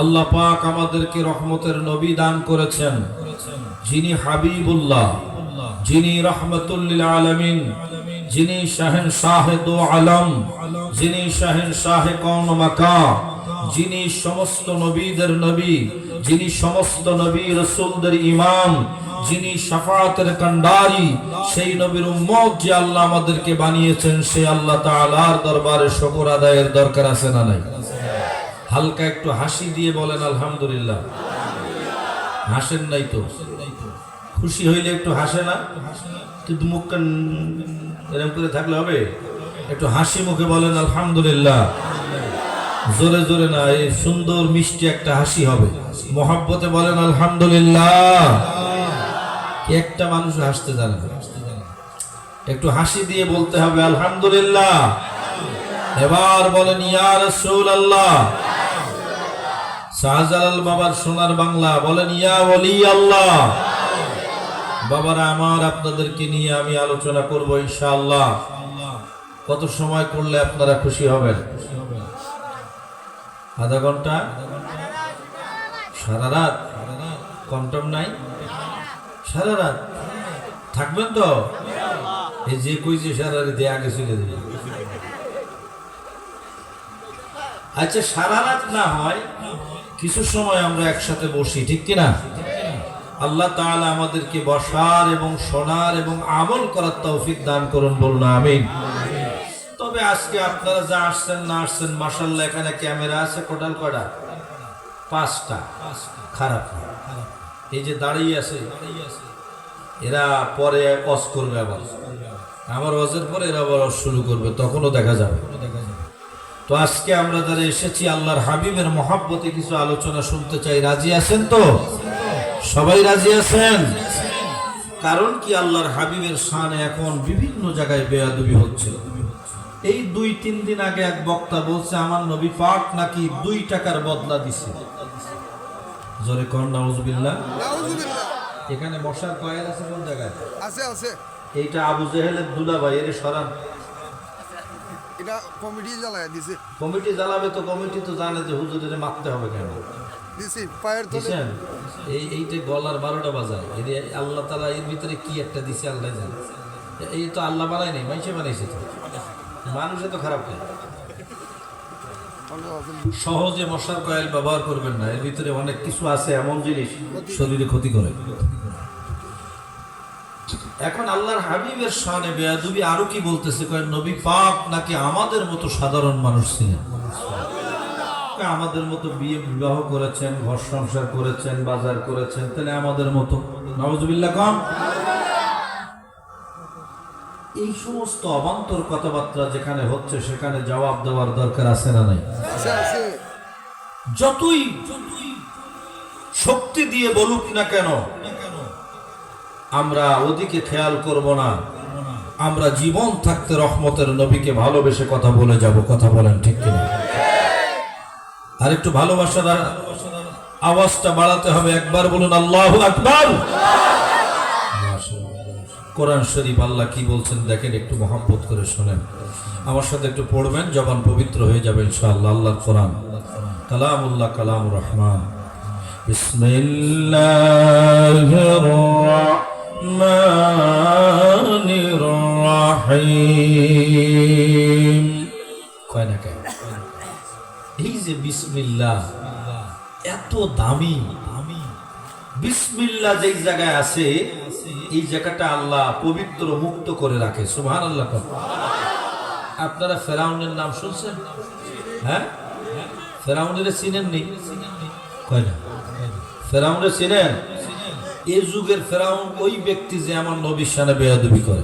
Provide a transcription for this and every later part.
আল্লাহ পাক আমাদেরকে রহমতের নবী দান করেছেন। যিনি হাবিবুল্লাহ, যিনি রহমতুল্লিল আলমিন, যিনি শাহেন শাহেদ আলম, যিনি শাহেন শাহে কৌন মাকা, যিনি সমস্ত নবীদের নবী, যিনি সমস্ত নবী রসুলদের ইমাম, যিনি সাফাতের কান্ডারি সেই নবীর উম্মত যে আল্লাহ আমাদেরকে বানিয়েছেন সেই আল্লাহ তাআলার দরবারে শুকর আদায়ের দরকার আছে না নাই? হালকা একটু হাসি দিয়ে বলেন, আলহামদুলিল্লাহ। হাসেন নাই তো? খুশি হইলে একটু হাসে না? কিন্তু মুখ কান এরকম করে থাকলে হবে? একটু হাসি মুখে বলেন, আলহামদুলিল্লাহ। জোরে জোরে না, এই সুন্দর মিষ্টি একটা হাসি হবে। মহাব্বতে বলেন, আলহামদুলিল্লাহ। একটা মানুষ হাসতে জানে একটু হাসি দিয়ে বলতে হবে, আলহামদুলিল্লাহ। এবার বলেন ইয়ার ইয়া রাসূলুল্লাহ। শাহজালাল বাবার সোনার বাংলা বলেন, ইয়া ওলি আল্লাহ। বাবারা, আমার আপনাদেরকে নিয়ে আমি আলোচনা করব ইনশাআল্লাহ। কত সময় করলে আপনারা খুশি হবেন? আধা ঘণ্টা? সারা রাত? কন্টম নাই? সারা রাত? থাকবেন তো? এই যে কই যে সারা রাত আগে চলে দেবে আচ্ছা সারা রাত না হয় কিছু সময় আমরা একসাথে বসি, ঠিক কিনা? আল্লাহ তাআলা আমাদেরকে বসার এবং শোনার এবং আমল করার তৌফিক দান করুন বলুন, আমিন। তবে আজকে আপনারা যা আসছেন না আসছেন মাসাল্লাহ এখানে ক্যামেরা আছে কোটাল কটা পাঁচটা। খারাপ। এই যে দাঁড়িয়ে আছে, এরা পরে অস করবে আবার। আমার অজের পরে এরা আবার অস শুরু করবে, তখনও দেখা যাবে। তো আজকে আমরা যারা এসেছি আল্লাহর হাবিবের মহাব্বতে কিছু আলোচনা শুনতে চাই। রাজি আছেন তো? সবাই রাজি আছেন? কারণ কি আল্লাহর হাবিবের শানে এখন বিভিন্ন জায়গায় বেয়াদবি হচ্ছে। এই দুই তিন দিন আগে এক বক্তা বলছে আমার নবী পাক নাকি দুই টাকার বদলা দিছে? জোরে কর নাউজুবিল্লাহ। এখানে মশার কয়েল আছে কোন জায়গায়? আছে আছে। এইটা আবু জেহেলের দুলা ভাই এর সরান। এটা কমিটি জ্বালায় দিছে। কমিটি জ্বালাবে তো কমিটি তো জানে যে হুজুরের মারতে হবে কেন। দিছি পায়ের তলে। এই এইটা গলার বারোটা বাজায়। এই যে আল্লাহ তালা এর ভিতরে কি একটা দিছে আল্লাহ জানে। এই তো আল্লাহ বানায় নেই মানুষে বানাইছে তো। মানুষে তো খারাপ করে সহজে মশার কয়েল ব্যবহার করবেন না এর ভিতরে অনেক কিছু আছে এমন জিনিস শরীরে ক্ষতি করে। এখন আল্লাহর হাবিবের শানে বেয়াদুবি আরও কি বলতেছে? কয় নবী পাক নাকি আমাদের মতো সাধারণ মানুষ ছিলেন? আমাদের মতো বিয়ে বিবাহ করেছেন ঘর সংসার করেছেন বাজার করেছেন তাহলে আমাদের মতো? নবজুবিল্লাহ কম। এই সমস্ত অবান্তর কথাবার্তা যেখানে হচ্ছে সেখানে জবাব দেওয়ার দরকার আছে না নাই? আছে। যতই শক্তি দিয়ে বলুক না কেন আমরা ওদিকে খেয়াল করব না। আমরা জীবন থাকতে রহমতের নবীকে ভালোবেসে কথা বলে যাব, কথা বলেন ঠিক কিনা? আর একটু ভালোবাসার আওয়াজটা বাড়াতে হবে, একবার বলুন, আল্লাহ আকবার! কোরআন শরীফ আল্লাহ কি বলছেন দেখেন, একটু মহাব্বত করে শোনেন। আমার সাথে একটু পড়বেন, জবান পবিত্র হয়ে যাবে ইনশাআল্লাহ আল্লাহ কোরআন। কালামুল্লাহ কালাম রহমান। বিসমিল্লাহির এত দামি। দামি বিসমিল্লাহ যেই জায়গায় আছে এই জায়গাটা আল্লাহ পবিত্র মুক্ত করে রাখে। সুবহান আল্লাহ আপনারা ফেরাউনের নাম শুনছেন? হ্যাঁ? ফেরাউনের চিনেন নি কয় না? ফেরাউনের চিনেন? এই যুগের ফেরাউন ওই ব্যক্তি যে আমার নবীর সানে বেয়াদবি করে।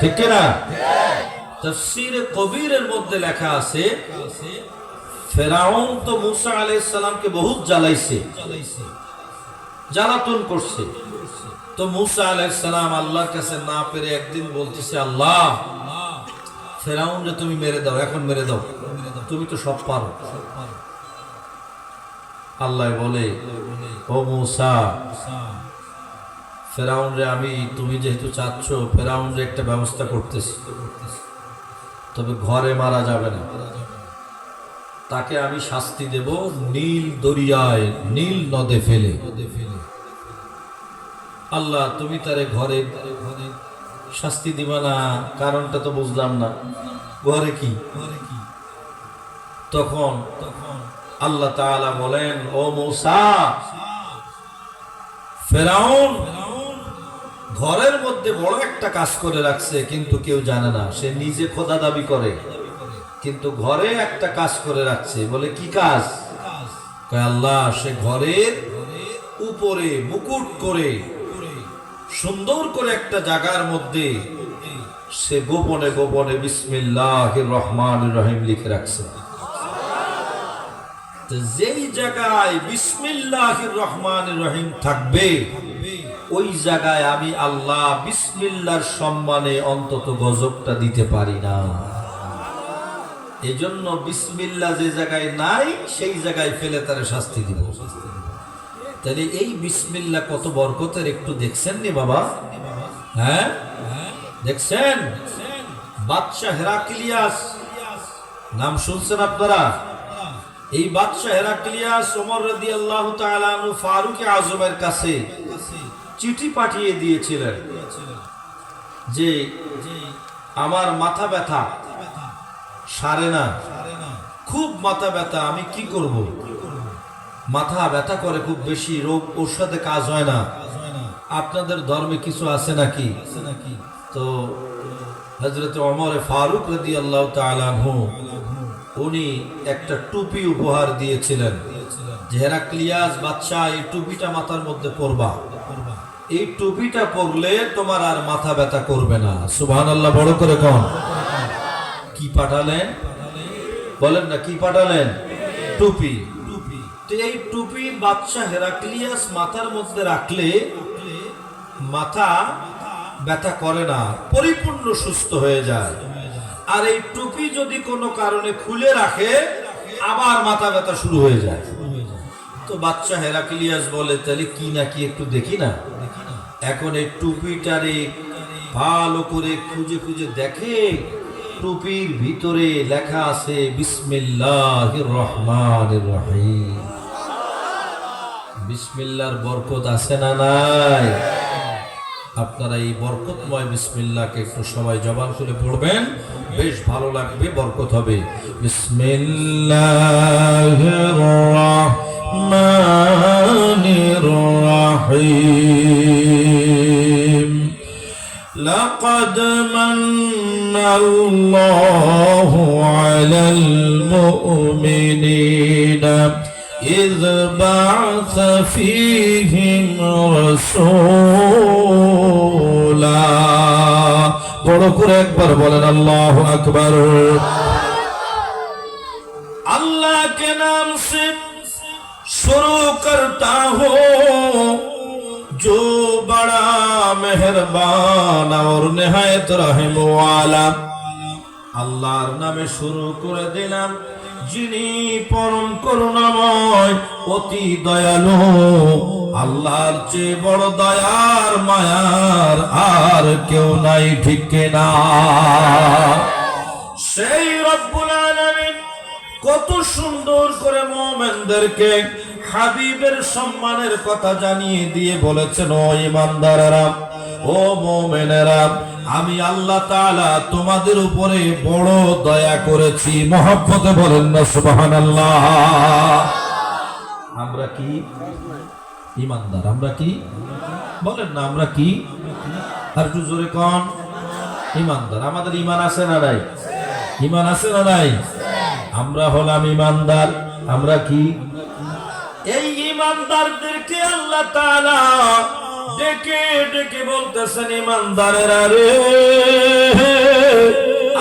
ঠিক না তফসিরে কবিরের মধ্যে লেখা আছে ফেরাউন তো মুসা আলাইহিস সালামকে বহুত জ্বালাইছে। জ্বালাতন করছে। তো মুসা আলাইহিস সালাম আল্লাহর কাছে না পেরে একদিন বলতেছে, আল্লাহ, ফেরাউন যে তুমি মেরে দাও, এখন মেরে দাও। তুমি তো সব পারো। আল্লাহ বলে, ও মুসা, ফেরাউন রে আমি, তুমি যেহেতু চাচ্ছ, ফেরাউন রে একটা ব্যবস্থা করতেছি। তবে ঘরে মারা যাবে না। তাকে আমি শাস্তি দেব নীল দরিয়ায়, নীল নদে ফেলে। আল্লাহ, তুমি তারে ঘরে ঘরে শাস্তি দিবা না, কারণটা তো বুঝলাম না। ঘরে কি? তখন তখন আল্লাহ তাআলা বলেন, ও মূসা, ফেরাউন ঘরের মধ্যে বড় একটা কাজ করে রাখছে, কিন্তু কেউ জানে না, সে নিজে খোদা দাবি করে। কিন্তু ঘরে একটা কাজ করে রাখছে। বলে, কি কাজ? আল্লাহ, সে ঘরের উপরে মুকুট করে, সুন্দর করে একটা জায়গার মধ্যে সে গোপনে গোপনে বিসমিল্লাহ রহমান রহিম লিখে রাখছে। যেই জায়গায় বিসমিল্লাহ রহমান রহিম থাকবে, ওই জায়গায় আমি আল্লাহ বিসমিল্লার সম্মানে অন্তত গজবটা দিতে পারি না। এই জন্য বিসমিল্লা যে জায়গায় নাই, সেই জায়গায় ফেলে তারা শাস্তি দিব। তাহলে এই বিসমিল্লা কত বরকতের একটু দেখছেন নি বাবা? হ্যাঁ? দেখছেন? বাদশাহ হেরাক্লিয়াস। নাম শুনছেন আপনারা? এই বাদশাহ হেরাক্লিয়াস ওমর রাদিয়াল্লাহু তাআলা আনহু ফারুক আজমের কাছে চিঠি পাঠিয়ে দিয়েছিলেন যে, আমার মাথা ব্যথা। সারে না। খুব মাথা ব্যথা, আমি কি করব? মাথা ব্যথা করে খুব বেশি, রোগ সাথে কাজ হয় না। আপনাদের ধর্মে কিছু আছে নাকি? তো হজরত অমর ফারুক রদি আল্লাহ তালানহু উনি একটা টুপি উপহার দিয়েছিলেন। হেরাক্লিয়াস বাচ্চা এই টুপিটা মাথার মধ্যে পরবা। এই টুপিটা পরলে তোমার আর মাথা ব্যথা করবে না। সুবহান আল্লাহ বড় করে কন। কি পাঠালেন? বলেন না, কি পাঠালেন? টুপি। তো এই টুপি বাদশাহ হেরাক্লিয়াস মাথার মধ্যে রাখলে মাথা ব্যথা করে না, পরিপূর্ণ সুস্থ হয়ে যায়। আর এই টুপি যদি কোনো কারণে খুলে রাখে, আবার মাথা ব্যথা শুরু হয়ে যায়। তো বাচ্চা হেরাক্লিয়াস বলে, তাহলে কি না কি একটু দেখি না? এখন এই টুপিটারে ভালো করে খুঁজে খুঁজে দেখে টুপির ভিতরে লেখা আছে বিসমিল্লাহ রহমান রহিম বিসমিল্লার বরকত আছে না নাই আপনারা এই বরকতময় বিসমিল্লাহকে একটু সবাই জবান করে পড়বেন বেশ ভালো লাগবে বরকত হবে বিসমিল্লাহির রহমানির রহিম لقد من الله على المؤمنين إذ بعث فيهم رسولا বড় করে একবার বলেন, আল্লাহ আকবর। আল্লাহ কে নাম সে শুরু করতা হো जो মেহরবান ওর নেহায়ত রহিম আলাম আল্লাহর নামে শুরু করে দিলাম। যিনি পরম করুণাময়, অতি দয়ালু। আল্লাহর চেয়ে বড় দয়ার, মায়ার আর কেউ নাই, ঠিক না সেই রব্বুল আলামিন কত সুন্দর করে মোমেনদেরকে হাবিবের সম্মানের কথা জানিয়ে দিয়ে বলেছেন, ও ইমানদারারা। ও মোমেনেরা, আমি আল্লাহ তাআলা তোমাদের উপরে বড় দয়া করেছি। মহব্বতে বলেন না সুবাহান আল্লাহ আমরা কি? ইমানদার আমরা কি? বলেন না, আমরা কি? আর একটু জোরে কন। ইমানদার আমাদের ইমান আছে না নাই? ইমান আছে না নাই? আমরা হলাম ইমানদার আমরা কি? এই ইমানদারদেরকে আল্লাহ তাআলা ডেকে ডেকে বলতেছেন ইমানদারেরা রে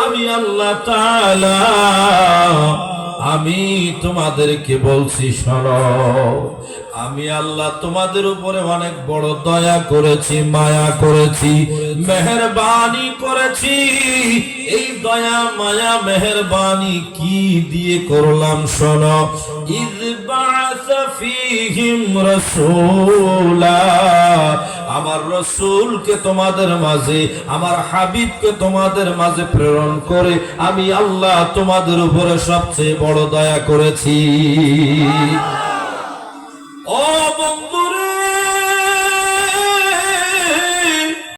আমি আল্লাহ তাআলা আমি তোমাদেরকে বলছি, শোনো। আমি আল্লাহ তোমাদের উপরে অনেক বড় দয়া করেছি, মায়া করেছি, মেহরবানি করেছি। এই দয়া, মায়া, মেহরবানি কি দিয়ে করলাম, শোনো? ইদ বা'আসা ফীহিম রাসূলা আমার রসুলকে তোমাদের মাঝে, আমার হাবিবকে তোমাদের মাঝে প্রেরণ করে আমি আল্লাহ তোমাদের উপরে সবচেয়ে বড় দয়া করেছি। ও বন্ধু